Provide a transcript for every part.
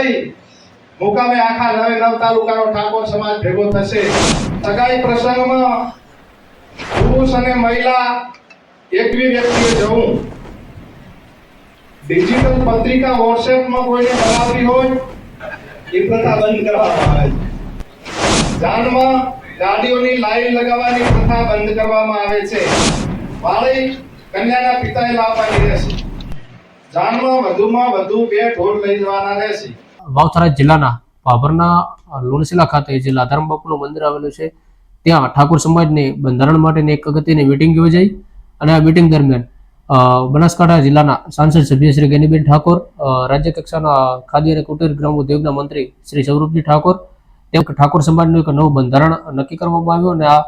વાળી મુકામે આખા નવે નવ તાલુકાનો ઠાકોર સમાજ ભેગો થશે. સગાઈ પ્રસંગમાં પુરુષ અને મહિલા એકવી વ્યક્તિએ જવું. ડિજિટલ પત્રિકા વોટ્સએપમાં કોઈને બનાવવી હોય, એ પ્રથા બંધ કરવામાં આવે છે. જાનમાં ગાડીઓની લાઈન લગાવવાની પ્રથા બંધ કરવામાં આવે છે. વાળી કન્યાના પિતાએ લાવવાની રહેશે. જાનમાં વધુમાં વધુ બે ઢોર લઈ જવાના રહેશે. વાવથરા જિલ્લાના ભાભરના લુણસીલા ખાતે જે લાધારામ બાપુનું મંદિર આવેલું છે, ત્યાં ઠાકોર સમાજની બંધારણ માટેની એક અગત્યની મિટિંગ યોજાઈ અને આ મિટિંગ દરમિયાન બનાસકાંઠા જિલ્લાના સાંસદ સભ્ય શ્રી ગેનીબેન ઠાકોર રાજ્ય કક્ષાના ખાદ્ય અને કુટીર ગ્રામ ઉદ્યોગના મંત્રી શ્રી સૌરભજી ઠાકોર તેમ ઠાકોર સમાજનું એક નવું બંધારણ નક્કી કરવામાં આવ્યું અને આ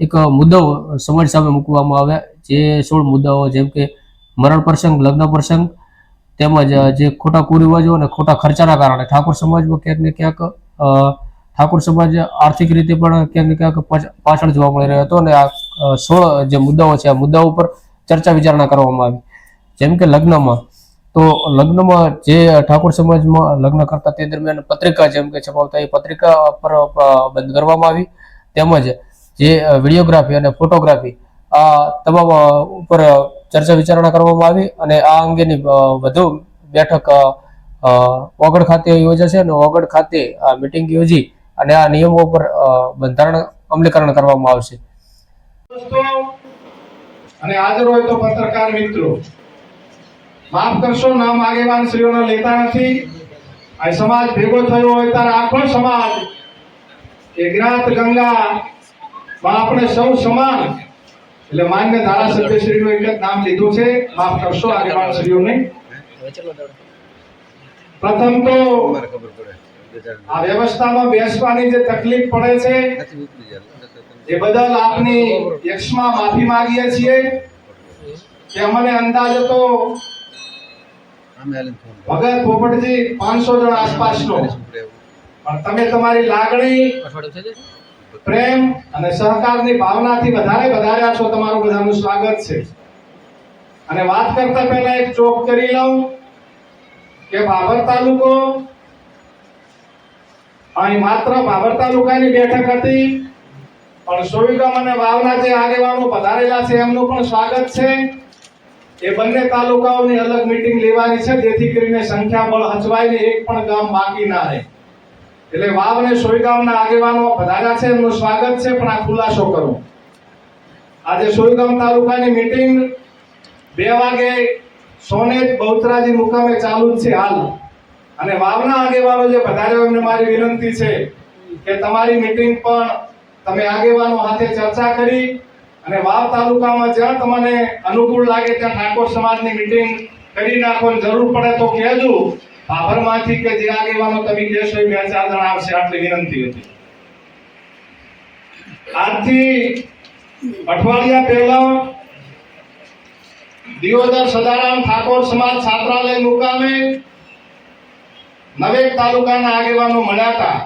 એક મુદ્દાઓ સમાજ સામે મૂકવામાં આવ્યા, જે સોળ મુદ્દાઓ જેમ કે મરણ પ્રસંગ, લગ્ન પ્રસંગ તેમજ જે ખોટા કુરિવાજો અને ખોટા ખર્ચાના કારણે ઠાકોર સમાજમાં ક્યાંક ને ક્યાંક ઠાકોર સમાજ આર્થિક રીતે પણ ક્યાંક ને ક્યાંક પાછળ જોવા મળી રહ્યો હતો અને આ સોળ, જે મુદ્દાઓ છે, આ મુદ્દાઓ ઉપર ચર્ચા વિચારણા કરવામાં આવી. જેમ કે લગ્નમાં, તો લગ્નમાં જે ઠાકોર સમાજમાં લગ્ન કરતા તે દરમિયાન પત્રિકા જેમ કે છપાવતા એ પત્રિકા પર બંધ કરવામાં આવી. તેમજ, જે વિડીયોગ્રાફી અને ફોટોગ્રાફી, આ તમામ ઉપર ચર્ચા વિચારણા કરવામાં આવી અને આ અંગેની વધુ બેઠક ઓગળ ખાતે યોજાશે અને ઓગળ ખાતે આ મિટિંગ યોજી અને આ નિયમો પર બંધારણ અમલીકરણ કરવામાં આવશે. અને હાજર હોય તો પત્રકાર મિત્રો, માફ કરશો, નામ આગેવાન શ્રીઓને લેતા નથી. આ સમાજ ભેગો થયો હોય ત્યારે આખો સમાજ એ જ્ઞાત ગંગા આપણે સૌ સમાન એટલે માન્ય ધારાસભ્ય શ્રીનું એક જ નામ લીધું છે. માફ કરશો આગેવાન શ્રીઓને પ્રથમ તો આ વ્યવસ્થામાં બેસવાની જે તકલીફ પડે છે, એ બદલ આપની યક્ષમાં માફી માંગીએ છીએ. કે અમને અંદાજ હતો. ભગત પોપટજી પાંચસો જણ આસપાસનો. પણ તમે તમારી લાગણી પ્રેમ અને સહકારની ભાવનાથી વધારે વધાર્યા છો તમારું બધાનું સ્વાગત છે. અને વાત કરતા પહેલા એક ચોક કરી લઉં કે બાબર તાલુકો. અહીં માત્ર બાબર તાલુકાની બેઠક હતી, પણ સોવિગમ અને વાવના જે આગેવાનો પધારેલા છે એમનું પણ સ્વાગત છે. એ બંને તાલુકાઓની અલગ મીટિંગ લેવાની છે, જેથી કરીને સંખ્યાબળ હચવાય ને એક પણ ગામ બાકી ના રહે. એટલે વાવ અને સોયગામના આગેવાનો પધાર્યા છે, એમનું સ્વાગત છે, પણ આ ખુલાસો કરું. આજે સોયગામ તાલુકાની મીટિંગ બે વાગે સોનેજ બહુતરાજી મુકામે ચાલુ છે હાલ. અને વાવના આગેવાનો જે પધાર્યો, એમને મારી વિનંતી છે કે તમારી મીટિંગ પણ તમે આગેવાનો સાથે ચર્ચા કરી અને વાવ તાલુકામાં જ્યાં તમને અનુકૂળ લાગે ત્યાં ઠાકોર સમાજની મીટિંગ કરી નાખો જરૂર પડે તો કહેજો. ભાભરમાંથી કે જે આગેવાનો તમે કહેશો બે ચાર જણા આવશે આટલી વિનંતી હતી. આજથી અઠવાડિયા પહેલા દિયોદર સદારામ ઠાકોર સમાજ છાત્રાલય મુકામે નવેક તાલુકાના આગેવાનો મળ્યા હતા.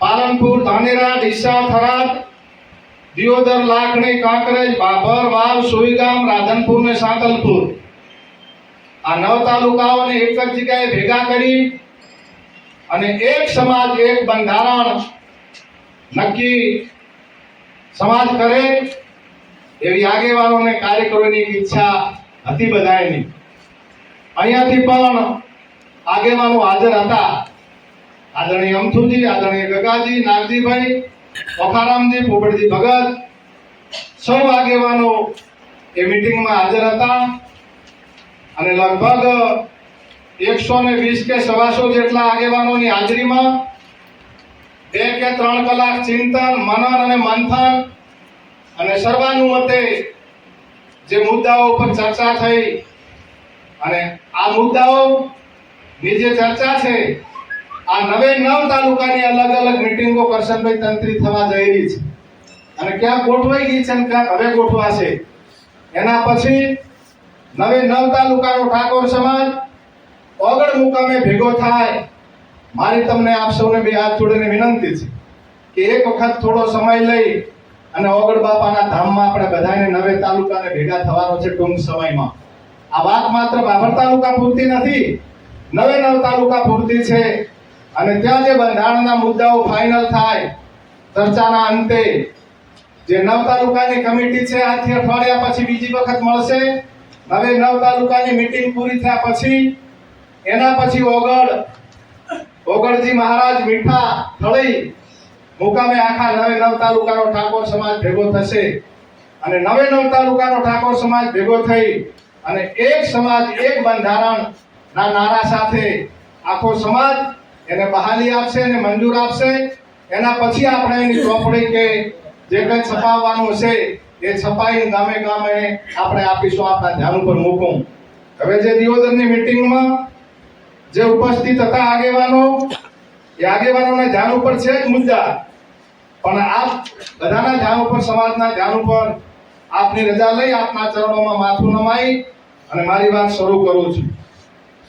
પાલનપુર ધાનેરા ડીસા થરાદ, દિયોદર, લાખણી, કાંકરેજ ભાભર વાવ, સુઈગામ, રાધનપુર ને સાંતલપુર. આ નવ તાલુકાઓને એક જ જગ્યાએ ભેગા કરી અને એક સમાજ, એક બંધારણ નક્કી સમાજ કરે એવી આગેવાનો અને કાર્યકરોની ઈચ્છા હતી બધાની અહીંયાથી પણ આગેવાનો હાજર હતા. આદરણીય અમથુજી, આદરણીય ગગાજી, નાગજીભાઈ, ઓખારામજી, પોપટજી ભગત, સૌ આગેવાનો એ મિટિંગમાં હાજર હતા. અને લગભગ એકસો ને વીસ કે સવાસો જેટલા આગેવાનોની હાજરીમાં બે કે ત્રણ કલાક ચિંતન, મનન અને મંથન અને સર્વાનુમતે જે મુદ્દાઓ પર ચર્ચા થઈ અને આ મુદ્દાઓની જે ચર્ચા છે, આ નવે નવ તાલુકાની અલગ અલગ મીટિંગો કરશનભાઈ તંત્રી થવા જઈ રહી છે. અને ક્યાં ગોઠવાઈ ગઈ છે અને ક્યાં હવે ગોઠવાશે? એના પછી નવે નવ તાલુકાનો ઠાકોર સમાજ, ઓગળ મુકામે ભેગો થાય, મારી તમને આપ સૌને બે હાથ જોડીને વિનંતી છે કે એક વખત થોડો સમય લઈ અને ઓગળ બાપાના ધામમાં આપણે બધાને નવે તાલુકાને ભેગા થવાનો છે ટૂંક સમયમાં. આ વાત માત્ર બાબર તાલુકા પૂરતી નથી, નવે નવ તાલુકા પૂરતી છે અને ત્યાં જે બંધારણના મુદ્દાઓ ફાઇનલ થાય, ચર્ચાના અંતે જે નવ તાલુકાની કમિટી છે આથી અઠવાડિયા પછી બીજી વખત મળશે. હવે નવ તાલુકાની મીટિંગ પૂરી થયા પછી, એના પછી ઓગળ, ઓગળજી મહારાજ મીઠા, થળી, મુકામે આખા નવે નવ તાલુકાનો ઠાકોર સમાજ ભેગો થશે. અને નવે નવ તાલુકાનો ઠાકોર સમાજ ભેગો થઈ અને એક સમાજ, એક બંધારણ ના નારા સાથે આખો સમાજ એને બહાલી આપશે અને મંજૂર આપશે. એના પછી આપણે એની ચોપડી કે જે કંઈ છપાવવાનું છે એ છપાઈને ગામે ગામે આપણે આપીશું, આપણા ધ્યાન ઉપર મૂકું. હવે જે દિયોદરની મીટિંગમાં જે ઉપસ્થિત હતા આગેવાનો, એ આગેવાનોના ધ્યાન ઉપર છે જ મુદ્દા. પણ આપ બધાના ધ્યાન ઉપર, સમાજના ધ્યાન ઉપર આપની રજા લઈ આપના ચરણોમાં માથું નમાઈ અને મારી વાત શરૂ કરું છું.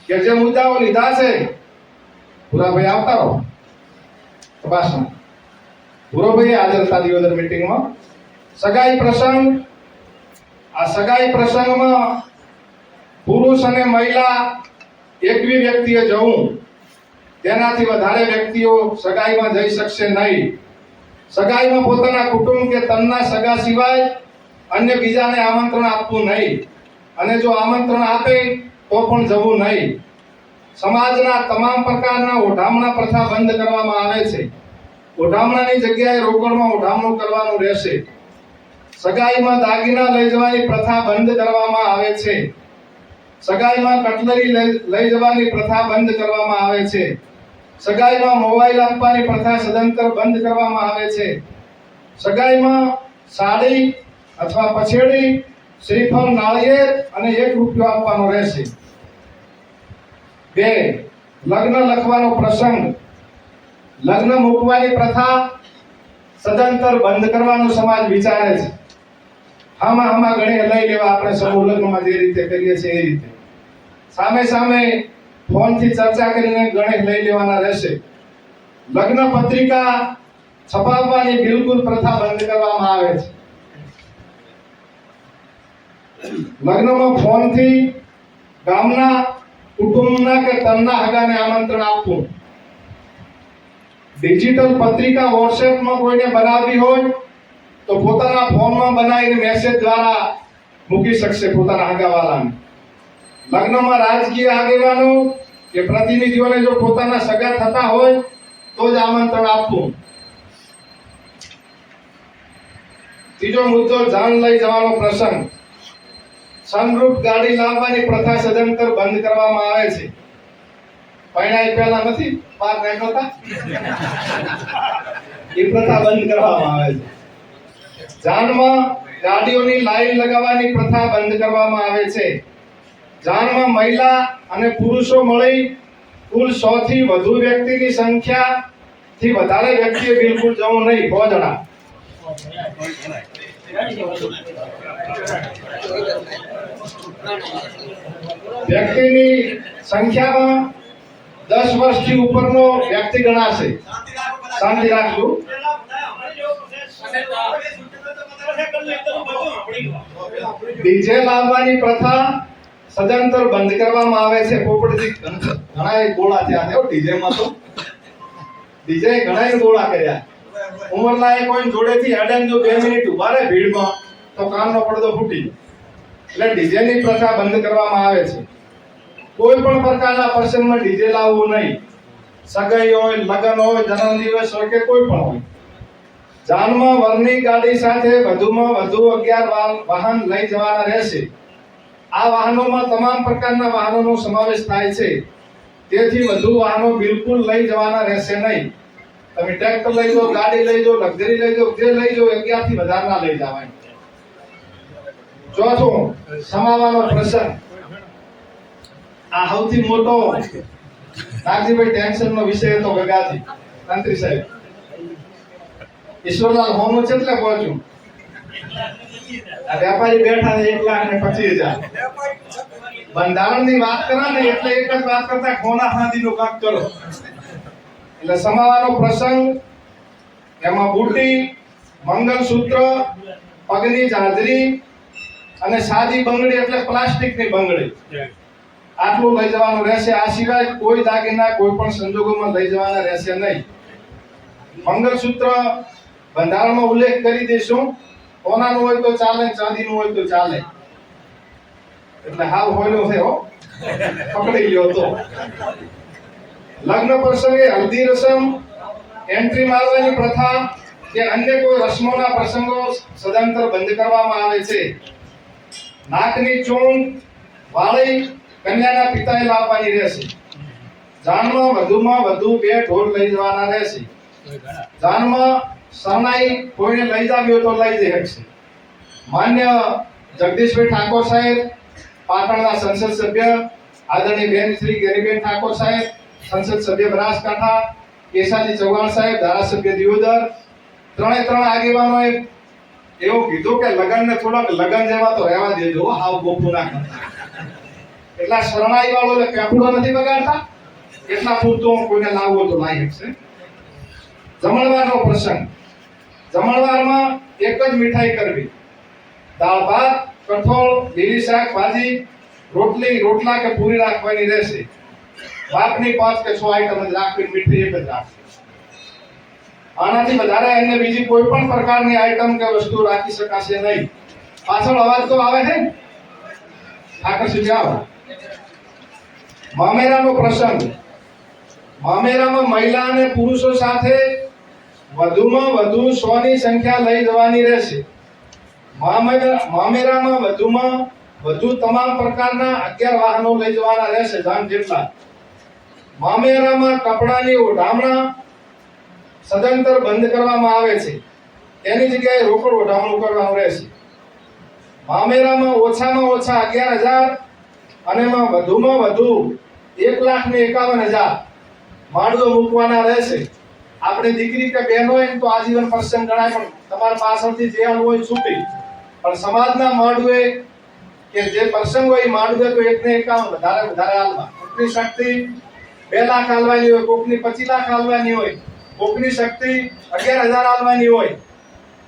કે જે મુદ્દાઓ લીધા છે, ભૂરાભાઈ આવતા રહો. તપાસમાં ભૂરોભાઈ હાજર હતા દિયોદર મીટિંગમાં સગાઈ પ્રસંગ, આ સગાઈ પ્રસંગમાં પુરુષ અને મહિલા એકવી વ્યક્તિએ જવું, તેનાથી વધારે વ્યક્તિઓ સગાઈમાં જઈ શકશે નહીં. સગાઈમાં પોતાના કુટુંબ કે તનના સગા સિવાય અન્ય બીજાને આમંત્રણ આપવું નહીં. અને જો આમંત્રણ આપે, તો પણ જવું નહીં. સમાજના તમામ પ્રકારના ઓઢામણા પ્રથા બંધ કરવામાં આવે છે. ઓઢામણાની જગ્યાએ રોકડમાં ઓઢામણું કરવાનું રહેશે. સગાઈમાં દાગીના લઈ જવાની પ્રથા બંધ કરવામાં આવે છે. સગાઈમાં કટલરી લઈ- જવાની પ્રથા બંધ કરવામાં આવે છે. સગાઈમાં મોબાઈલ આપવાની પ્રથા સદંતર બંધ કરવામાં આવે છે. સગાઈમાં સાડી અથવા પછેડી, શ્રીફળ, નાળિયેર અને એક રૂપિયો આપવાનો રહેશે. બે, લગ્ન લખવાનો પ્રસંગ. લગ્ન મૂકવાની પ્રથા સદંતર બંધ કરવાનો સમાજ વિચારે છે. આમાં આમાં ગણે લઈ લેવા આપણે સમૂહ લગ્નમાં જે રીતે કરીએ છીએ એ રીતે. સામે સામે ફોનથી ચર્ચા કરીને ગણેશ લઈ લેવાના રહેશે. લગ્ન પત્રિકા છપાવવાની બિલકુલ પ્રથા બંધ કરવામાં આવે છે. લગ્નમાં ફોનથી ગામના કુટુંબના કે તનના હગાને આમંત્રણ આપવું. ડિજિટલ પત્રિકા વોટ્સએપમાં કોઈને બનાવવી હોય તો પોતાના ફોનમાં બનાવીને મેસેજ દ્વારા મૂકી શકશે પોતાના હગાવાલાને લગ્નમાં રાજકીય આગેવાનો કે પ્રતિનિધિઓને જો પોતાના સગા થતા હોય તો જ આમંત્રણ આપવું. ત્રીજો મુદ્દો જાન લઈ જવાનો પ્રસંગ. સનરૂફ ગાડી લાવવાની પ્રથા સદંતર બંધ કરવામાં આવે છે. પહેણાઈ પહેલા નથી પાર નાખતા એ પ્રથા બંધ કરવામાં આવે છે. જાનમાં ગાડીઓની લાઈન લગાવવાની પ્રથા બંધ કરવામાં આવે છે. જાનમાં મહિલા અને પુરુષો મળી કુલ સો થી વધુ વ્યક્તિની સંખ્યા થી વધારે વ્યક્તિએ બિલકુલ જવું નહીં. સો જણા. વ્યક્તિની સંખ્યામાં દસ વર્ષથી ઉપરનો વ્યક્તિ ગણાશે. શાંતિ રાખજો. ડીજે લાવવાની પ્રથા સદંતર બંધ કરવામાં આવે છે. પોપટજી ઘણા ગોળા થયા છે ડીજે માં તો. ડીજે ઘણા ગોળા કર્યા. એ કોઈ જોડેથી હેડન જો બે મિનિટ ઊભા રહે ભીડમાં, તો કાનનો પડદો ફૂટી એટલે ડીજે ની પ્રથા બંધ કરવામાં આવે છે. કોઈ પણ પ્રકારના પ્રસંગમાં ડીજે લાવવું નહીં. સગાઈ હોય, લગ્ન હોય, જન્મદિવસ હોય કે કોઈ પણ હોય. જાનમાં વરની ગાડી સાથે વધુમાં વધુ અગિયાર વાહન- લઈ જવાના રહેશે. આ વાહનોમાં તમામ પ્રકારના વાહનોનો સમાવેશ થાય છે. તેથી વધુ વાહનો બિલકુલ લઈ જવાના રહેશે નહીં. તમે ટ્રેક્ટર લઈ જાઓ ગાડી લઈ જાઓ લક્ઝરી લઈ જાઓ જે લઈ જાઓ અગિયારથી વધારે ના લઈ જવાય. ચોથું સમાવાનો પ્રસંગ. આ સૌથી મોટો. નાગજીભાઈ ટેન્શન નો વિષય હતો ગગાજી. તંત્રી સાહેબ. ઈશ્વરલાલ હોમ છે એટલે આ વેપારી બેઠા છે એક લાખ ને હજાર. બંધારણની વાત કરા ને, એટલે એક જ વાત કરતા ખોના ખાંડીનું કામ કરો? એટલે સમાવાનો પ્રસંગ, એમાં બુટી મંગલસૂત્ર, પગની જાજરી અને સાદી બંગડી એટલે પ્લાસ્ટિકની બંગડી. આટલું લઈ જવાનું રહેશે. આ સિવાય કોઈ દાગીના, કોઈ પણ સંજોગોમાં લઈ જવાના રહેશે નહીં. મંગળસૂત્ર બંધારણમાં ઉલ્લેખ કરી દઈશું. સોનાનું હોય તો ચાલે, ચાંદીનું હોય તો ચાલે. એટલે હાલ હોયલો છે હો. પકડી ગયો તો. લગ્ન પ્રસંગે હલ્દી રસમ, એન્ટ્રી મારવાની પ્રથા કે અન્ય કોઈ રસમોના પ્રસંગો સદંતર બંધ કરવામાં આવે છે. નાકની ચૂંટ વાળી કન્યાના પિતાએ લાવવાની રહેશે. જાનમાં વધુમાં વધુ બે ઢોર લઈ જવાના રહેશે. જાનમાં શરણાઈ કોઈને લઈ જાવી હોય તો લઈ જઈ શકશે માન્ય જગદીશભાઈ ઠાકોર સાહેબ, પાટણના સંસદ સભ્ય, આદરણીય બેન શ્રી ગેરીબેન ઠાકોર સાહેબ, સંસદ સભ્ય બનાસકાંઠા કેશાજી ચૌહાણ સાહેબ, ધારાસભ્ય દિયોદર, ત્રણે ત્રણ આગેવાનોએ એવું કીધું કે લગન ને થોડાક લગન જેવા તો રહેવા દેજો હાવ ગોપુ ના એટલા શરણાઈ વાળો પેપડો નથી બગાડતા? એટલા પૂરતું કોઈને લાવવો તો લાવી શકશે જમણવારનો પ્રસંગ. જમણવારમાં એક જ મીઠાઈ કરવી. દાળ, ભાત, કઠોળ, લીલી શાક, ભાજી, રોટલી, રોટલા કે પૂરી રાખવાની રહેશે. ભાતની પાંચ કે છ આઈટમ જ રાખવી, મીઠી એક જ રાખશે આનાથી વધારે અન્ય બીજી કોઈ પણ પ્રકારની આઈટમ કે વસ્તુ રાખી શકાશે નહીં. પાછળ અવાજ તો આવે છે? ઠાકર સુધી આવો. મામેરાનો પ્રસંગ. મામેરામાં મહિલા અને પુરુષો સાથે વધુમાં વધુ સો ની સંખ્યા લઈ જવાની રહેશે. મામેરા મામેરામાં વધુમાં વધુ તમામ પ્રકારના અગિયાર વાહનો લઈ જવાના રહેશે જામ જેટલા. મામેરામાં કપડાની ઓઢામણા સદંતર બંધ કરવામાં આવે છે. તેની જગ્યાએ રોકડ ઓઢામણું કરવાનું રહેશે. મામેરામાં ઓછામાં ઓછા અગિયાર હજાર અને વધુમાં વધુ એક લાખ ને એકાવન હજાર માંડવો મૂકવાના રહેશે. આપણી દીકરી કે બહેન હોય તો આજીવન પરસન ગણાય, પણ તમારા પાછળથી જે હાલવું હોય છૂટી. પણ સમાજના માંડવે કે જે પ્રસંગ હોય એ માંડવે તો એકને એકાવન વધારે વધારે હાલવા કોકની શક્તિ બે લાખ હાલવાની હોય, કોકની પચીસ લાખ હાલવાની હોય, કોકની શક્તિ અગિયાર હજાર હાલવાની હોય.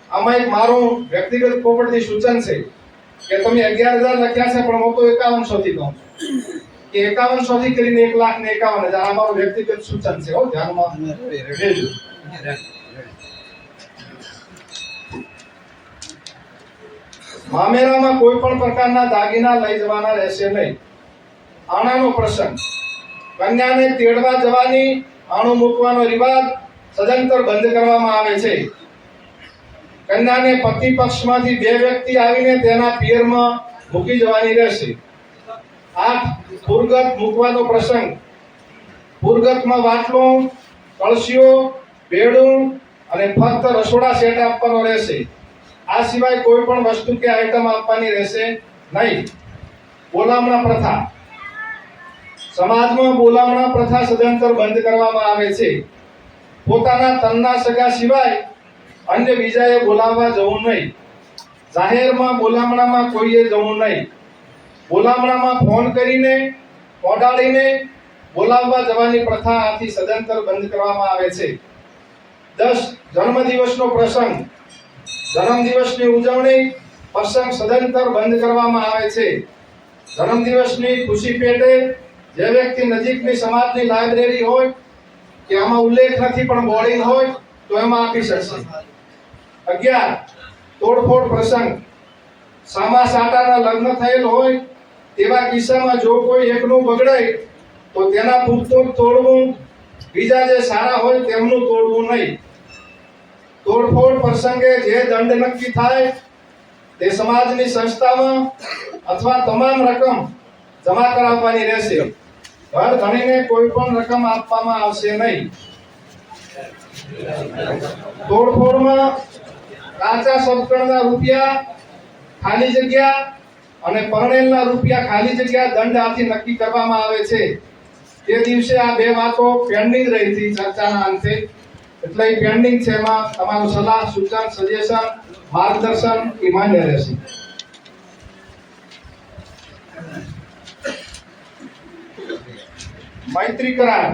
આમાં એક મારું વ્યક્તિગત પોપટથી સૂચન છે કે તમે અગિયાર હજાર લખ્યા છે, પણ હું તો એકાવનસો થી કહું છું. કે એકાવનસો થી કરીને એક લાખ ને એકાવન હજાર. આ મારું વ્યક્તિગત સૂચન છે હો ધ્યાનમાં મામેરામાં કોઈ પણ પ્રકારના દાગીના લઈ જવાના રહેશે નહીં. આણાનો પ્રસંગ. કન્યાને તેડવા જવાની આણું મૂકવાનો રિવાજ સદંતર બંધ કરવામાં આવે છે. કન્યાને પતિ પક્ષમાંથી બે વ્યક્તિ આવીને તેના પિયરમાં મૂકી જવાની રહેશે. આઠ પુરગત મૂકવાનો પ્રસંગ. પુરગતમાં વાટલો કળશીઓ ભેડું અને ફક્ત રસોડા સેટ આપવાનો રહેશે. આ સિવાય કોઈ પણ વસ્તુ કે આઈટમ આપવાની રહેશે નહીં. બોલામણા પ્રથા. સમાજમાં બોલામણા પ્રથા સદંતર બંધ કરવામાં આવે છે. પોતાના તનના સગા સિવાય અન્ય બીજાએ બોલાવવા જવું નહીં. જાહેરમાં બોલામણામાં કોઈએ જવું નહીં. બોલામણામાં ફોન કરીને ઓડાડીને બોલાવવા જવાની પ્રથા આથી સદંતર બંધ કરવામાં આવે છે. દસ, જન્મદિવસનો પ્રસંગ. જન્મદિવસની ઉજવણી પ્રસંગ સદંતર બંધ કરવામાં આવે છે. જન્મદિવસની ખુશી પેટે જે વ્યક્તિ નજીકની સમાજની લાઇબ્રેરી હોય, કે આમાં ઉલ્લેખ નથી પણ બોર્ડિંગ હોય, તો એમાં આપી શકશે. અગિયાર, તોડફોડ પ્રસંગ. સામા સાટાના લગ્ન થયેલ હોય તેવા કિસ્સામાં જો કોઈ એકનું બગડાય તો તેના પૂરતું તોડવું, બીજા જે સારા હોય તેમનું તોડવું નહીં. તોડફોડ પ્રસંગે જે દંડ નક્કી થાય, તે સમાજની સંસ્થામાં અથવા તમામ રકમ જમા કરાવવાની રહેશે. ઘર ધણીને કોઈ પણ રકમ આપવામાં આવશે નહીં. તોડફોડમાં કાચા સબકણના રૂપિયા, ખાલી જગ્યા અને પરણેલના રૂપિયા ખાલી જગ્યા દંડ આથી નક્કી કરવામાં આવે છે. તે દિવસે આ બે વાતો પેન્ડિંગ રહી હતી ચર્ચાના અંતે. એટલે એ પેન્ડિંગ છે એમાં તમારું સલાહ, સૂચન સજેશન માર્ગદર્શન એ માન્ય રહેશે. મૈત્રી કરાર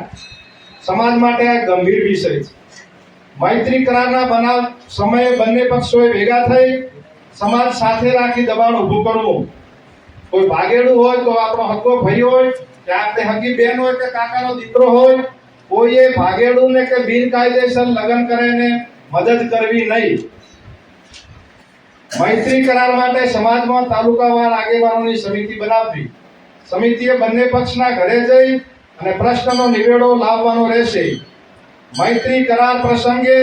સમાજ માટે આ ગંભીર વિષય છે. મૈત્રી કરારના બનાવ સમયે બંને પક્ષોએ ભેગા થઈ સમાજ સાથે રાખી દબાણ ઊભું કરવું. કોઈ ભાગેડું હોય તો આપણો હગ્ગો ભાઈ હોય કે આપણે હગી બેન હોય કે કાકાનો દીકરો હોય, કોઈએ ભાગેડું ને કે બિનકાયદેસર લગ્ન કરીને મદદ કરવી નહીં. મૈત્રી કરાર માટે સમાજમાં તાલુકાવાર આગેવાનોની સમિતિ બનાવવી. સમિતિએ બંને પક્ષના ઘરે જઈ અને પ્રશ્નનો નિવેડો લાવવાનો રહેશે. મૈત્રી કરાર પ્રસંગે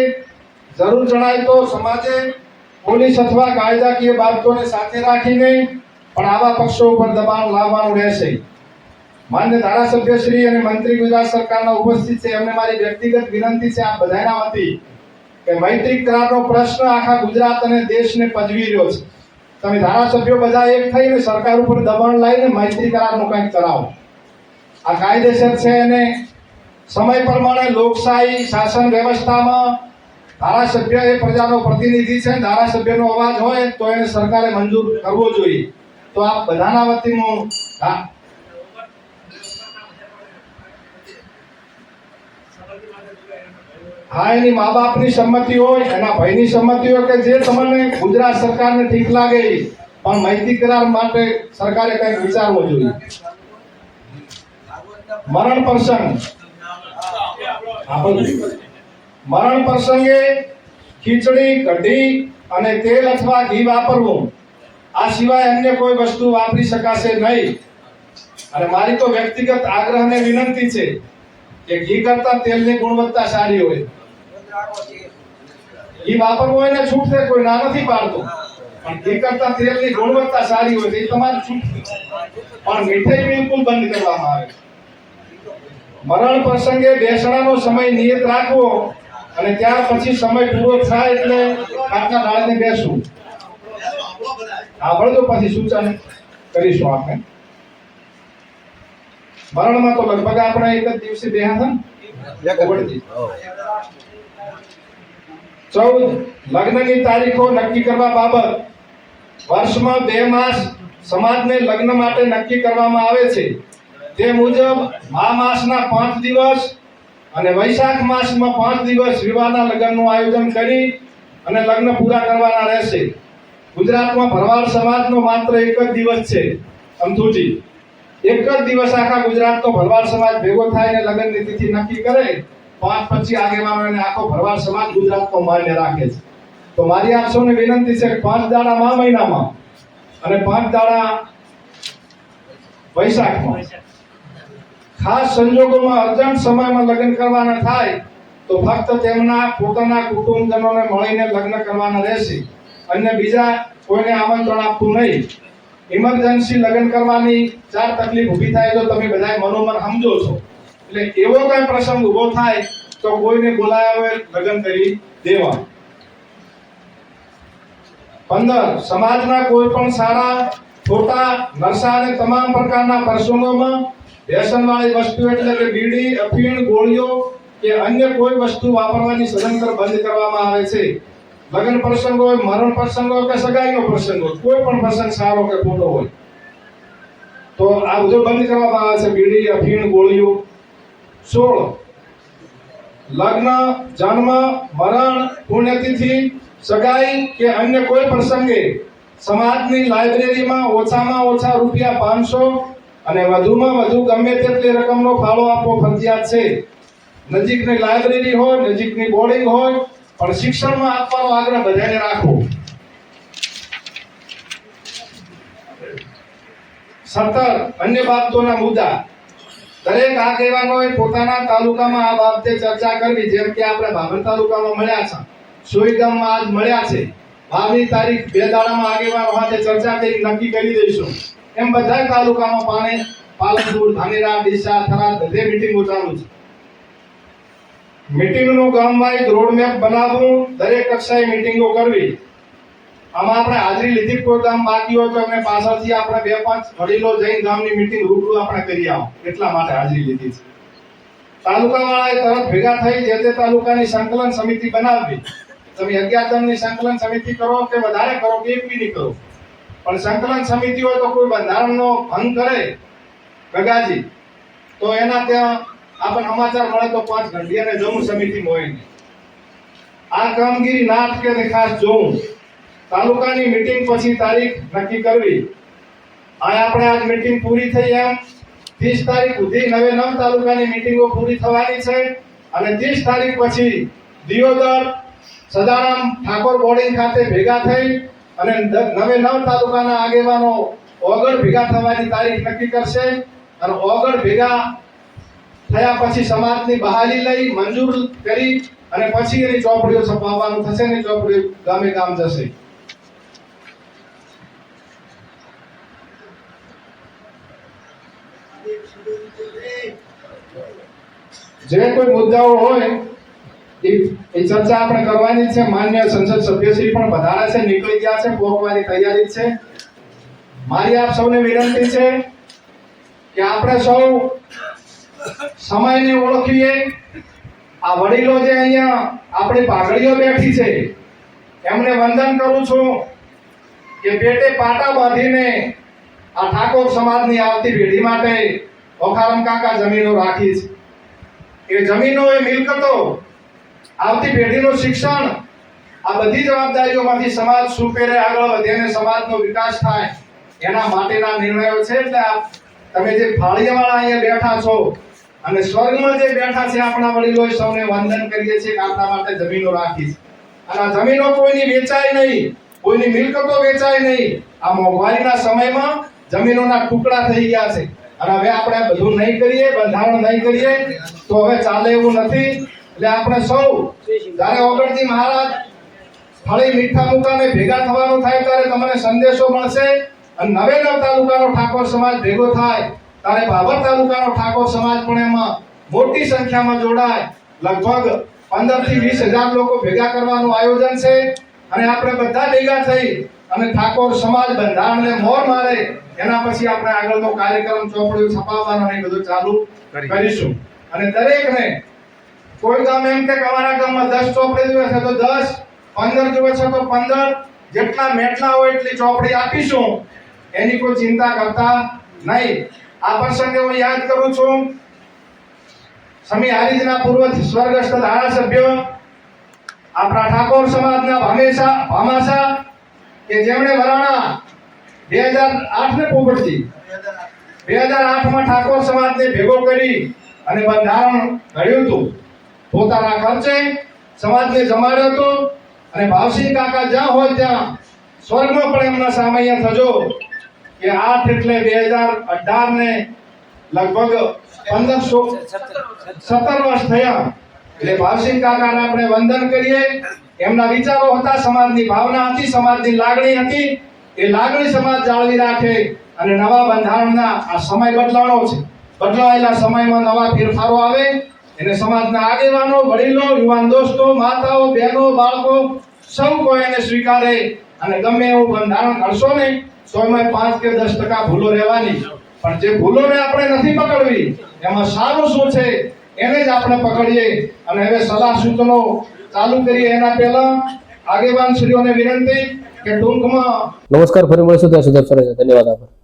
જરૂર જણાય તો સમાજે પોલીસ અથવા કાયદાકીય બાબતોને સાથે રાખીને પણ આવા પક્ષો ઉપર દબાણ લાવવાનું રહેશે. માન્ય ધારાસભ્યશ્રી અને મંત્રી ગુજરાત સરકારના ઉપસ્થિત છે. એમને મારી વ્યક્તિગત વિનંતી છે આ બધાના વતી કે મૈત્રી કરારનો પ્રશ્ન આખા ગુજરાત અને દેશને પજવી રહ્યો છે. તમે ધારાસભ્યો બધા એક થઈને સરકાર ઉપર દબાણ લાવીને મૈત્રી કરારનું કંઈક કરાવો. આ કાયદેસર છે અને સમય પ્રમાણે લોકશાહી શાસન વ્યવસ્થામાં ધારાસભ્ય એ પ્રજાનો પ્રતિનિધિ છે. ધારાસભ્યનો અવાજ હોય તો એને સરકારે મંજૂર કરવો જોઈએ. તો આ બધાના વતી હું, હા. હા, એની મા બાપની સંમતિ હોય, એના ભાઈની સંમતિ હોય કે જે તમને ગુજરાત સરકારને ઠીક લાગે પણ માહિતી કરાર માટે સરકારે કંઈક વિચારવું જોઈએ. મરણ પ્રસંગ. મરણ પ્રસંગે ખીચડી, કઢી અને તેલ અથવા ઘી વાપરવું. આ સિવાય અન્ય કોઈ વસ્તુ વાપરી શકાશે નહીં. અને મારી તો વ્યક્તિગત આગ્રહ અને વિનંતી છે કે ઘી કરતા તેલની ગુણવત્તા સારી હોય. ઘી વાપરવું હોય ને છૂટ છે કોઈ ના નથી પાડતો. પણ ઘી કરતા તેલની ગુણવત્તા સારી હોય એ તમારી છૂટ. પણ મીઠાઈ બિલકુલ બંધ કરવામાં આવે. મરણ પ્રસંગે બેસણાનો સમય નિયત રાખવો અને ત્યાર પછી સમય પૂરો થાય એટલે કાચના ડાળને બેસવું. સાંભળજો પછી સૂચન કરીશું આપણે. મરણમાં તો લગભગ આપણે એક જ દિવસે બેહા હતા. ચૌદ. લગ્નની તારીખો નક્કી કરવા બાબત. વર્ષમાં બે માસ સમાજને લગ્ન માટે નક્કી કરવામાં આવે છે. તે મુજબ મા માસના પાંચ દિવસ અને વૈશાખ માસમાં પાંચ દિવસ વિવાહના લગ્નનું આયોજન કરી અને લગ્ન પૂરા કરવાના રહેશે. ગુજરાતમાં ભરવાડ સમાજનો માત્ર એક જ દિવસ છે, અંથુજી. એક જ દિવસ આખા ગુજરાતનો ભરવાડ સમાજ ભેગો થાય અને લગ્નની તિથિ નક્કી કરે પાંચ પછી આગેવાનો અને આખો ભરવાડ સમાજ ગુજરાતનો માન્ય રાખે છે. તો મારી આપ વિનંતી છે પાંચ દાડા મા મહિનામાં અને પાંચ દાડા વૈશાખમાં ખાસ સંજોગોમાં અર્જન્ટ સમયમાં લગ્ન કરવાના થાય, તો ફક્ત તેમના પોતાના કુટુંબજનોને મળીને લગ્ન કરવાના રહેશે. અન્ય બીજા કોઈને આમંત્રણ આપવું નહીં. ઇમરજન્સી લગ્ન કરવાની ચાર તકલીફ ઊભી થાય તો તમે બધાએ મનોમન સમજો છો. એટલે એવો કોઈ પ્રસંગ ઊભો થાય તો કોઈને બોલાયા હોય લગ્ન કરી દેવા. પંદર, સમાજના કોઈ પણ સારા, ખોટા, નશા અને તમામ પ્રકારના પ્રસંગોમાં વ્યસનવાળી વસ્તુ એટલે કે બીડી, અફીણ, ગોળીઓ કે અન્ય કોઈ વસ્તુ વાપરવાની સદંતર બંધ કરવામાં આવે છે. લગ્ન પ્રસંગ હોય, મરણ પ્રસંગ હોય કે સગાઈનો પ્રસંગ હોય, કોઈ પણ પ્રસંગ સારો કે ખોટો હોય. તો આ બધું બંધ કરવામાં આવે છે. બીડી, અફીણ, ગોળીઓ. સોળ. લગ્ન, જન્મ, મરણ, પુણ્યતિથિ, સગાઈ કે અન્ય કોઈ પ્રસંગે સમાજની લાઇબ્રેરીમાં ઓછામાં ઓછા રૂપિયા પાંચસો અને વધુમાં વધુ ગમે તેટલી રકમનો ફાળો આપવો ફરજિયાત છે. નજીકની લાઇબ્રેરી હોય, નજીકની બોર્ડિંગ હોય પણ શિક્ષણમાં આપવાનો આગ્રહ બધાને રાખો. સત્તર, અન્ય બાબતોના મુદ્દા. દરેક આગેવાનોએ પોતાના તાલુકામાં આ બાબતે ચર્ચા કરવી, જેમ કે આપણે ભાભર તાલુકામાં મળ્યા છે. સુઈગામમાં આજ મળ્યા છે. ભાવની તારીખ બે દાડામાં આગેવાનો સાથે ચર્ચા કરી, નક્કી કરી દઈશું. એમ બધા તાલુકામાં પાણી, પાલનપુર, ધાનેરા, ડીસા, થરાદ, બધે મિટિંગો ચાલુ છે. મિટિંગનું ગામ વાઇઝ રોડ મેપ બનાવવું દરેક કક્ષાએ મિટિંગો કરવી. આમાં આપણે હાજરી લીધી કોઈ ગામ બાકી હોય તો એમને પાછળથી આપણે બે પાંચ વડીલો જૈન ગામની મિટિંગ રૂબરૂ આપણે કરી આવો. એટલા માટે હાજરી લીધી છે. તાલુકાવાળાએ તરત ભેગા થઈ જે તે તાલુકાની સંકલન સમિતિ બનાવવી. તમે અગિયાર જણની સંકલન સમિતિ કરો કે વધારે કરો કે એક બી કરો. પણ સંકલન સમિતિ હોય તો કોઈ બંધારણનો ભંગ કરે ગગાજી. તો એના ત્યાં આપણને સમાચાર મળે તો પાંચ ઘંટિયાને અને સમિતિ હોય આ કામગીરી ના અટકે ખાસ જોવું. તાલુકાની મીટિંગ પછી તારીખ નક્કી કરવી. આ આપણે આજ મીટિંગ પૂરી થઈ એમ. ત્રીસ તારીખ સુધી નવે નવ તાલુકાની મીટિંગો પૂરી થવાની છે. અને ત્રીસ તારીખ પછી દિયોદર, સદારામ ઠાકોર બોર્ડિંગ ખાતે ભેગા થઈ અને નવે નવ તાલુકાના આગેવાનો ઓગળ ભેગા થવાની તારીખ નક્કી કરશે. અને ઓગળ ભેગા થયા પછી સમાજની બહાલી લઈ મંજૂર કરી અને પછી એની ચોપડીઓ છપાવવાનું થશે ને ચોપડીઓ ગામે ગામ જશે. જે કોઈ મુદ્દાઓ હોય, એ ચર્ચા આપણે કરવાની છે. માન્ય સંસદ સભ્યશ્રી પણ વધારે છે, નીકળી ગયા છે પહોંચવાની તૈયારી છે. મારી આપ સૌને વિનંતી છે કે આપણે સૌ સમયને ઓળખીએ. આ વડીલો જે અહીંયા આપણી પાઘડીઓ બેઠી છે, એમને વંદન કરું છું કે પેટે પાટા બાંધીને આ ઠાકોર સમાજની આવતી પેઢી માટે ઓખારામ કાકા જમીનો રાખી છે. એ જમીનો, એ મિલકતો, આવતી પેઢીનું શિક્ષણ, આ બધી જવાબદારીઓમાંથી સમાજ સુપેરે આગળ વધે અને સમાજનો વિકાસ થાય, એના માટેના નિર્ણયો છે. એટલે તમે જે ફાળિયાવાળા અહીંયા બેઠા છો અને સ્વર્ગમાં જે બેઠા છે આપણા વડીલોએ સૌને વંદન કરીએ છીએ આપણા માટે જમીનો રાખી છે. અને આ જમીનો કોઈની વેચાય નહીં, કોઈની મિલકતો વેચાય નહીં. આ મોંઘવારીના સમયમાં જમીનોના ટુકડા થઈ ગયા છે. અને હવે આપણે બધું નહીં કરીએ, બંધારણ નહીં કરીએ, તો હવે ચાલે એવું નથી. એટલે આપણે સૌ, જ્યારે ઓગણજી મહારાજ ફળી મીઠા મુકાને ભેગા થવાનું થાય, ત્યારે તમને સંદેશો મળશે. અને નવે નવ તાલુકાનો ઠાકોર સમાજ ભેગો થાય. ત્યારે બાબર તાલુકાનો ઠાકોર સમાજ પણ એમાં મોટી સંખ્યામાં જોડાય. લગભગ પંદરથી વીસ હજાર લોકો ભેગા કરવાનું આયોજન છે અને આપણે બધા ભેગા થઈ અને ઠાકોર સમાજ બંધારણને મોર મારે એના પછી આપણે આગળનો કાર્યક્રમ ચોપડીઓ છપાવવાનો ને એ બધું ચાલુ કરીશું. અને દરેકને કોઈ ગામ એમ કે અમારા ગામમાં દસ ચોપડી જોઈએ છે તો દસ પંદર જોઈએ છે તો પંદર જેટલા મેટલા હોય એટલી ચોપડી આપીશું. એની કોઈ ચિંતા કરતા નહીં. આ પ્રસંગે હું યાદ કરું છું સમી હારીજના પૂર્વ સ્વર્ગસ્થ ધારાસભ્ય, આપણા ઠાકોર સમાજના ભામેશા, ભામાશા, કે જેમણે વરાણા બે હજાર આઠ ને પોપટજી બે હજાર આઠમાં ઠાકોર સમાજને ભેગો કરી અને બંધારણ ઘડ્યું હતું. પોતાના ખર્ચે સમાજને જમાડ્યો હતો અને ભાવસિંહ કાકા જ્યાં હોય ત્યાં સ્વર્ગમાં પણ એમના સામૈયા થજો. કે આઠ એટલે બે હજાર અઢાર ને લગભગ પંદરસો સત્તર વર્ષ થયા. એટલે ભાવસિંહ કાકાને આપણે વંદન કરીએ. એમના વિચારો હતા, સમાજની ભાવના હતી, સમાજની લાગણી હતી. એ લાગણી સમાજ જાળવી રાખે અને નવા બંધારણના આ સમય બદલાણો છે. બદલાયેલા સમયમાં નવા ફેરફારો આવે. એને સમાજના આગેવાનો, વડીલો, યુવાન દોસ્તો, માતાઓ, બહેનો, બાળકો સૌ કોઈ એને સ્વીકારે અને ગમે એવું બંધારણ કરશો ને તો અમે પાંચ કે દસ ટકા ભૂલો રહેવાની. પણ જે ભૂલોને આપણે નથી પકડવી, એમાં સારું શું છે, એને જ આપણે પકડીએ. અને હવે સલાહ સૂચનો ચાલુ કરીએ એના પહેલા. આગેવાન શ્રીઓને વિનંતી કે ટૂંકમાં નમસ્કાર, ફરી મળીશું ત્યાં સુધી. ધન્યવાદ, આભાર.